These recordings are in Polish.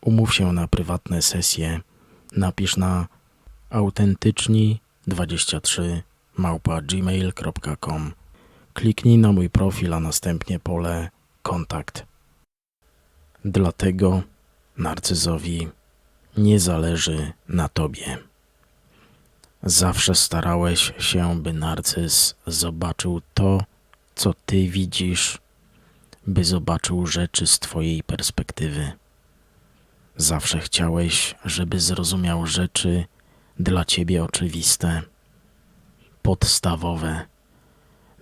Umów się na prywatne sesje. Napisz na autentyczni23 małpa gmail.com. Kliknij na mój profil, a następnie pole kontakt. Dlatego narcyzowi nie zależy na tobie. Zawsze starałeś się, by narcyz zobaczył to, co ty widzisz, by zobaczył rzeczy z twojej perspektywy. Zawsze chciałeś, żeby zrozumiał rzeczy dla ciebie oczywiste, podstawowe,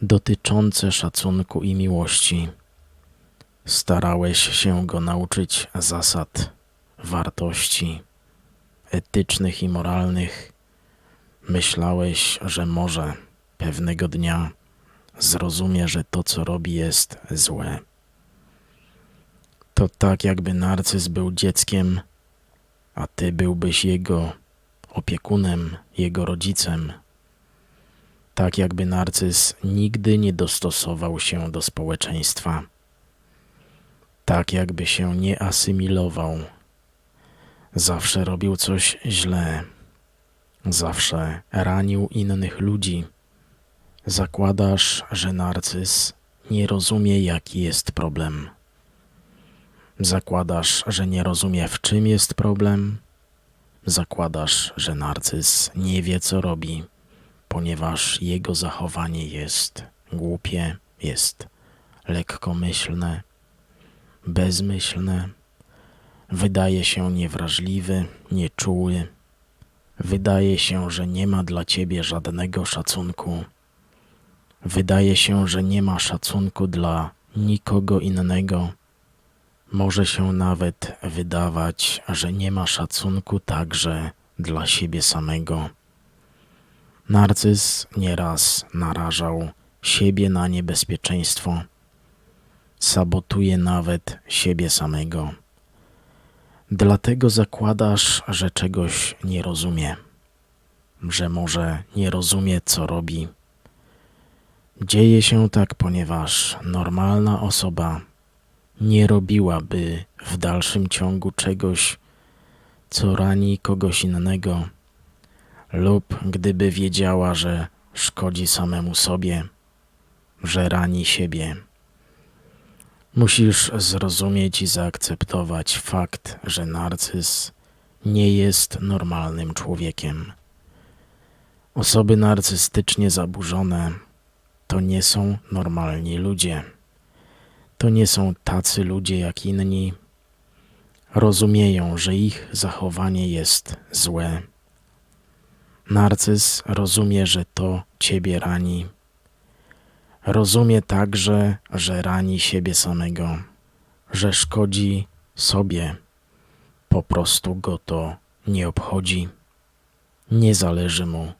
dotyczące szacunku i miłości. Starałeś się go nauczyć zasad, wartości etycznych i moralnych. Myślałeś, że może pewnego dnia zrozumie, że to, co robi, jest złe. To tak, jakby narcyz był dzieckiem, a ty byłbyś jego opiekunem, jego rodzicem. Tak, jakby narcyz nigdy nie dostosował się do społeczeństwa. Tak, jakby się nie asymilował. Zawsze robił coś źle. Zawsze ranił innych ludzi. Zakładasz, że narcyz nie rozumie, jaki jest problem. Zakładasz, że nie rozumie, w czym jest problem. Zakładasz, że narcyz nie wie, co robi, ponieważ jego zachowanie jest głupie, jest lekkomyślne, bezmyślne, wydaje się niewrażliwy, nieczuły, wydaje się, że nie ma dla ciebie żadnego szacunku, wydaje się, że nie ma szacunku dla nikogo innego może się nawet wydawać, że nie ma szacunku także dla siebie samego. Narcyz nieraz narażał siebie na niebezpieczeństwo, sabotuje nawet siebie samego. Dlatego zakładasz, że czegoś nie rozumie, że może nie rozumie, co robi. Dzieje się tak, ponieważ normalna osoba nie robiłaby w dalszym ciągu czegoś, co rani kogoś innego, lub gdyby wiedziała, że szkodzi samemu sobie, że rani siebie. Musisz zrozumieć i zaakceptować fakt, że narcyz nie jest normalnym człowiekiem. Osoby narcystycznie zaburzone to nie są normalni ludzie. To nie są tacy ludzie jak inni. Rozumieją, że ich zachowanie jest złe. Narcyz rozumie, że to ciebie rani. Rozumie także, że rani siebie samego, że szkodzi sobie. Po prostu go to nie obchodzi. Nie zależy mu.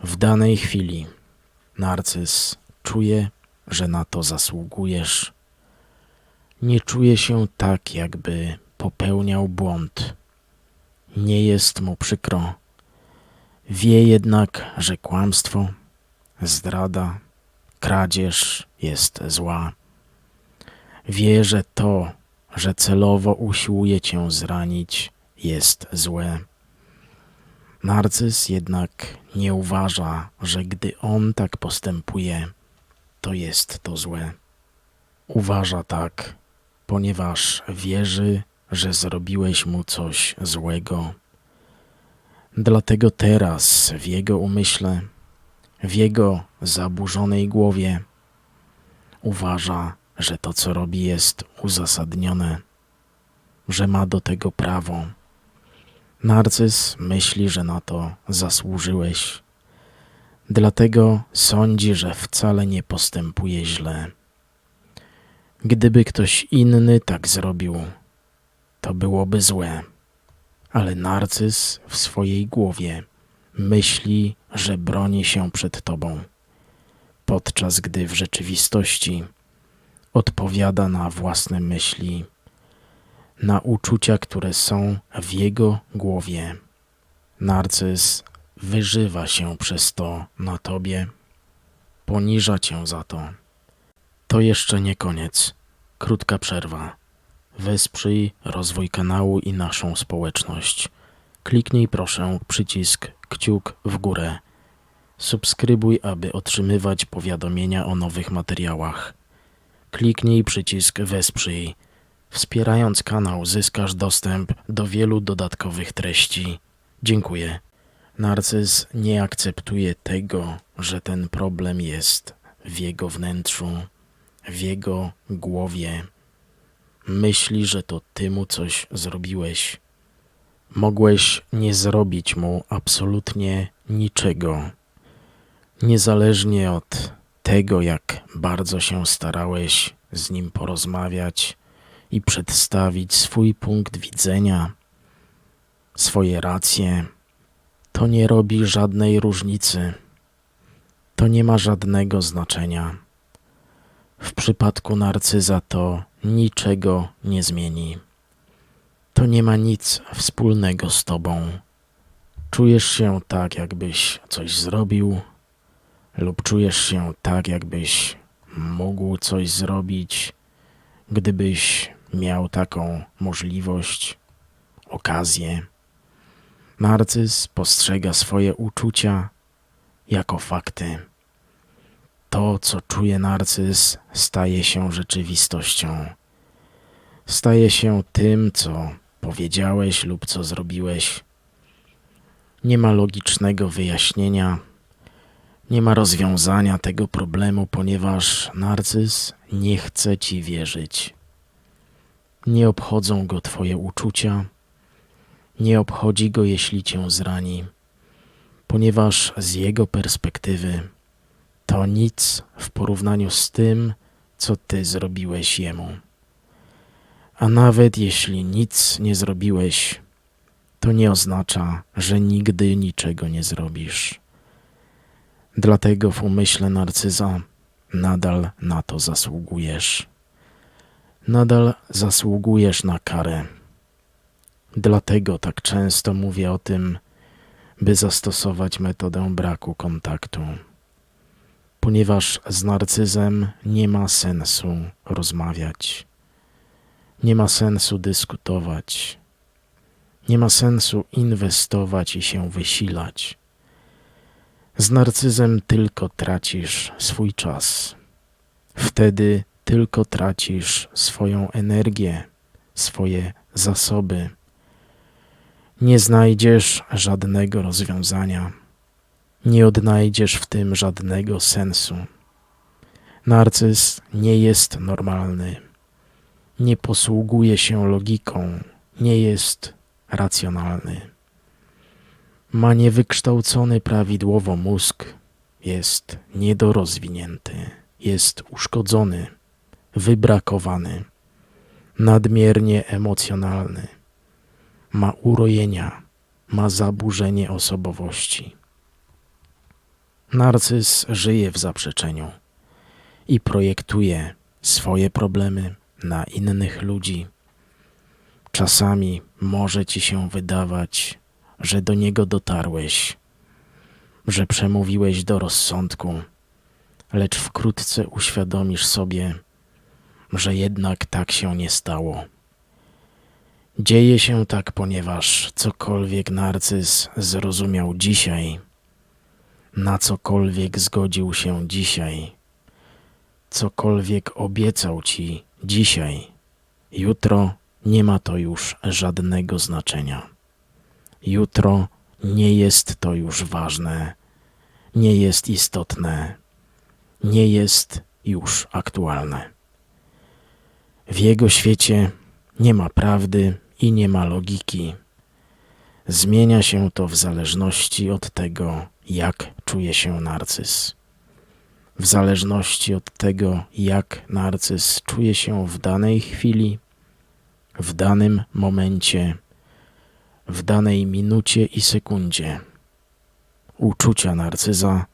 W danej chwili narcyz czuje, że na to zasługujesz nie czuje się tak, jakby popełniał błąd. Nie jest mu przykro. Wie jednak, że kłamstwo, zdrada, kradzież jest zła. Wie, że to, że celowo usiłuje cię zranić, jest złe. Narcyz jednak nie uważa, że gdy on tak postępuje, to jest to złe. Uważa tak, ponieważ wierzy, że zrobiłeś mu coś złego. Dlatego teraz w jego umyśle, w jego zaburzonej głowie uważa, że to, co robi, jest uzasadnione, że ma do tego prawo. Narcyz myśli, że na to zasłużyłeś, dlatego sądzi, że wcale nie postępuje źle. Gdyby ktoś inny tak zrobił, to byłoby złe. Ale narcyz w swojej głowie myśli, że broni się przed tobą, podczas gdy w rzeczywistości odpowiada na własne myśli, na uczucia, które są w jego głowie. Narcyz wyżywa się przez to na tobie, poniża cię za to. To jeszcze nie koniec. Krótka przerwa. Wesprzyj rozwój kanału i naszą społeczność. Kliknij proszę przycisk kciuk w górę. Subskrybuj, aby otrzymywać powiadomienia o nowych materiałach. Kliknij przycisk Wesprzyj. Wspierając kanał zyskasz dostęp do wielu dodatkowych treści. Dziękuję. Narcyz nie akceptuje tego, że ten problem jest w jego wnętrzu, w jego głowie. Myśli, że to ty mu coś zrobiłeś. Mogłeś nie zrobić mu absolutnie niczego. Niezależnie od tego, jak bardzo się starałeś z nim porozmawiać i przedstawić swój punkt widzenia, swoje racje, to nie robi żadnej różnicy. To nie ma żadnego znaczenia. W przypadku narcyza to niczego nie zmieni. To nie ma nic wspólnego z tobą. Czujesz się tak, jakbyś coś zrobił, lub czujesz się tak, jakbyś mógł coś zrobić, gdybyś miał taką możliwość, okazję. Narcyz postrzega swoje uczucia jako fakty. To, co czuje narcyz, staje się rzeczywistością. Staje się tym, co powiedziałeś lub co zrobiłeś. Nie ma logicznego wyjaśnienia, nie ma rozwiązania tego problemu, ponieważ narcyz nie chce ci wierzyć. Nie obchodzą go twoje uczucia, nie obchodzi go, jeśli cię zrani, ponieważ z jego perspektywy to nic w porównaniu z tym, co ty zrobiłeś jemu. A nawet jeśli nic nie zrobiłeś, to nie oznacza, że nigdy niczego nie zrobisz. Dlatego w umyśle narcyza nadal na to zasługujesz. Nadal zasługujesz na karę. Dlatego tak często mówię o tym, by zastosować metodę braku kontaktu. Ponieważ z narcyzem nie ma sensu rozmawiać, nie ma sensu dyskutować, nie ma sensu inwestować i się wysilać. Z narcyzem tylko tracisz swój czas. Wtedy tylko tracisz swoją energię, swoje zasoby nie znajdziesz żadnego rozwiązania, nie odnajdziesz w tym żadnego sensu. Narcyz nie jest normalny, nie posługuje się logiką, nie jest racjonalny. Ma niewykształcony prawidłowo mózg, jest niedorozwinięty, jest uszkodzony, wybrakowany, nadmiernie emocjonalny. Ma urojenia, ma zaburzenie osobowości. Narcyz żyje w zaprzeczeniu i projektuje swoje problemy na innych ludzi. Czasami może ci się wydawać, że do niego dotarłeś, że przemówiłeś do rozsądku, lecz wkrótce uświadomisz sobie, że jednak tak się nie stało. Dzieje się tak, ponieważ cokolwiek narcyz zrozumiał dzisiaj, na cokolwiek zgodził się dzisiaj, cokolwiek obiecał ci dzisiaj, jutro nie ma to już żadnego znaczenia. Jutro nie jest to już ważne, nie jest istotne, nie jest już aktualne. W jego świecie nie ma prawdy i nie ma logiki. Zmienia się to w zależności od tego, jak czuje się narcyz. W zależności od tego, jak narcyz czuje się w danej chwili, w danym momencie, w danej minucie i sekundzie. Uczucia narcyza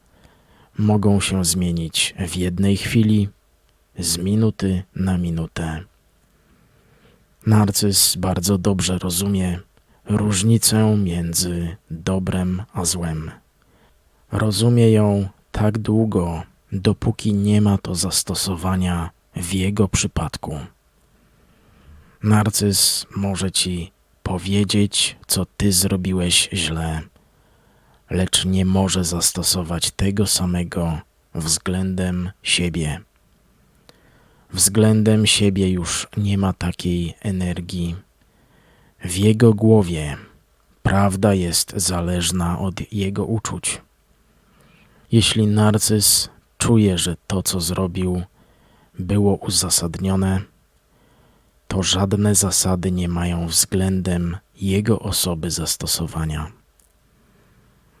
mogą się zmienić w jednej chwili, z minuty na minutę. Narcyz bardzo dobrze rozumie różnicę między dobrem a złem. Rozumie ją tak długo, dopóki nie ma to zastosowania w jego przypadku. Narcyz może ci powiedzieć, co ty zrobiłeś źle, lecz nie może zastosować tego samego względem siebie. Względem siebie już nie ma takiej energii. W jego głowie prawda jest zależna od jego uczuć. Jeśli narcyz czuje, że to, co zrobił, było uzasadnione, to żadne zasady nie mają względem jego osoby zastosowania.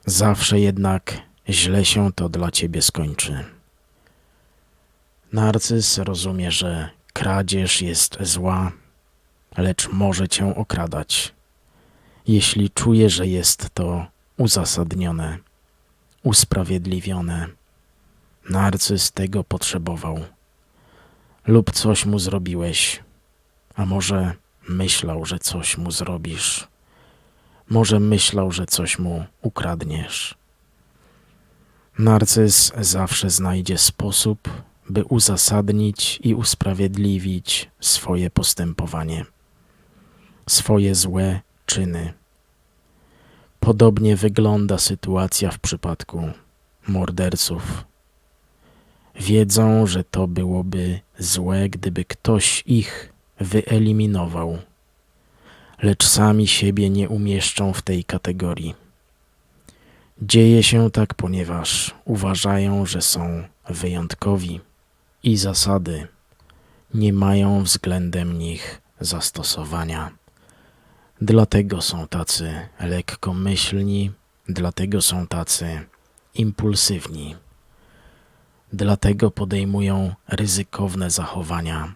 Zawsze jednak źle się to dla ciebie skończy. Narcyz rozumie, że kradzież jest zła, lecz może cię okradać, jeśli czuje, że jest to uzasadnione, usprawiedliwione. Narcyz tego potrzebował, lub coś mu zrobiłeś, a może myślał, że coś mu zrobisz, może myślał, że coś mu ukradniesz. Narcyz zawsze znajdzie sposób, by uzasadnić i usprawiedliwić swoje postępowanie, swoje złe czyny. Podobnie wygląda sytuacja w przypadku morderców. Wiedzą, że to byłoby złe, gdyby ktoś ich wyeliminował, lecz sami siebie nie umieszczą w tej kategorii. Dzieje się tak, ponieważ uważają, że są wyjątkowi i zasady nie mają względem nich zastosowania. Dlatego są tacy lekkomyślni, dlatego są tacy impulsywni, dlatego podejmują ryzykowne zachowania,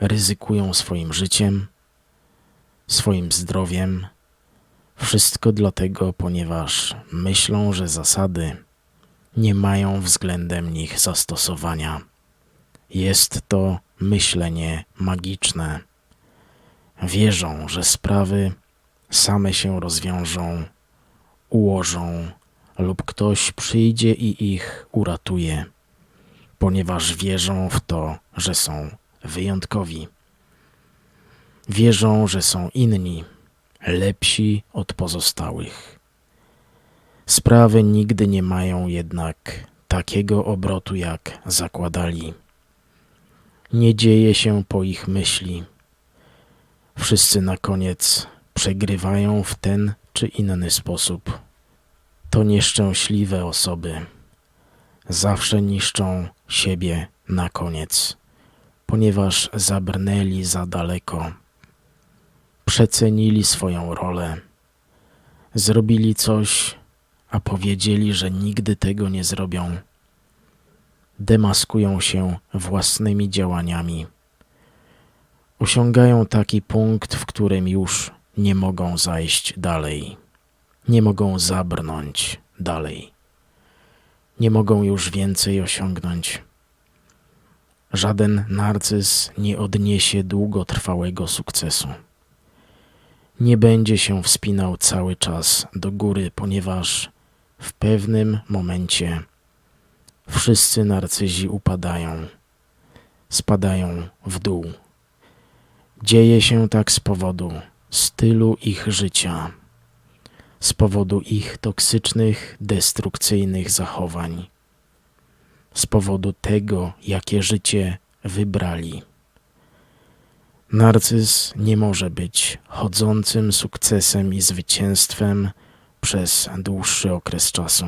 ryzykują swoim życiem, swoim zdrowiem. Wszystko dlatego, ponieważ myślą, że zasady nie mają względem nich zastosowania. Jest to myślenie magiczne. Wierzą, że sprawy same się rozwiążą, ułożą, lub ktoś przyjdzie i ich uratuje, ponieważ wierzą w to, że są wyjątkowi. Wierzą, że są inni, lepsi od pozostałych. Sprawy nigdy nie mają jednak takiego obrotu, jak zakładali. Nie dzieje się po ich myśli. Wszyscy na koniec przegrywają w ten czy inny sposób. To nieszczęśliwe osoby. Zawsze niszczą siebie na koniec, ponieważ zabrnęli za daleko. Przecenili swoją rolę. Zrobili coś, a powiedzieli, że nigdy tego nie zrobią. Demaskują się własnymi działaniami. Osiągają taki punkt, w którym już nie mogą zajść dalej. Nie mogą zabrnąć dalej. Nie mogą już więcej osiągnąć. Żaden narcyz nie odniesie długotrwałego sukcesu. Nie będzie się wspinał cały czas do góry, ponieważ w pewnym momencie wszyscy narcyzi upadają, spadają w dół. Dzieje się tak z powodu stylu ich życia, z powodu ich toksycznych, destrukcyjnych zachowań, z powodu tego, jakie życie wybrali. Narcyz nie może być chodzącym sukcesem i zwycięstwem przez dłuższy okres czasu.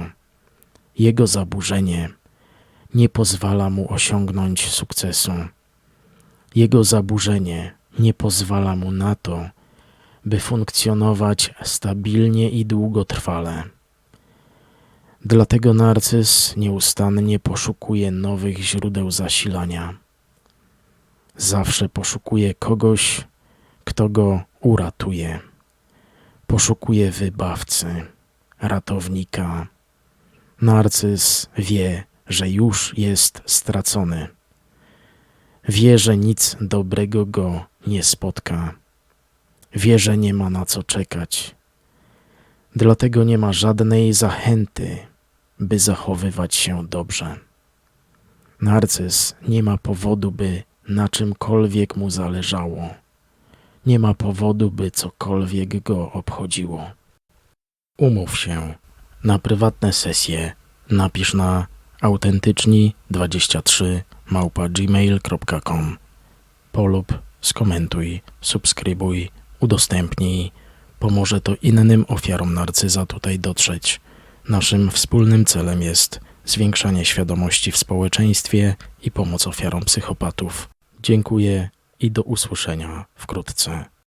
Jego zaburzenie nie pozwala mu osiągnąć sukcesu. Jego zaburzenie nie pozwala mu na to, by funkcjonować stabilnie i długotrwale. Dlatego narcyz nieustannie poszukuje nowych źródeł zasilania. Zawsze poszukuje kogoś, kto go uratuje. Poszukuje wybawcy, ratownika. Narcyz wie, że już jest stracony. Wie, że nic dobrego go nie spotka. Wie, że nie ma na co czekać. Dlatego nie ma żadnej zachęty, by zachowywać się dobrze. Narcyz nie ma powodu, by na czymkolwiek mu zależało. Nie ma powodu, by cokolwiek go obchodziło. Umów się na prywatne sesje. Napisz na autentyczni23 małpa gmail.com Polub, skomentuj, subskrybuj, udostępnij. Pomoże to innym ofiarom narcyza tutaj dotrzeć. Naszym wspólnym celem jest zwiększanie świadomości w społeczeństwie i pomoc ofiarom psychopatów. Dziękuję i do usłyszenia wkrótce.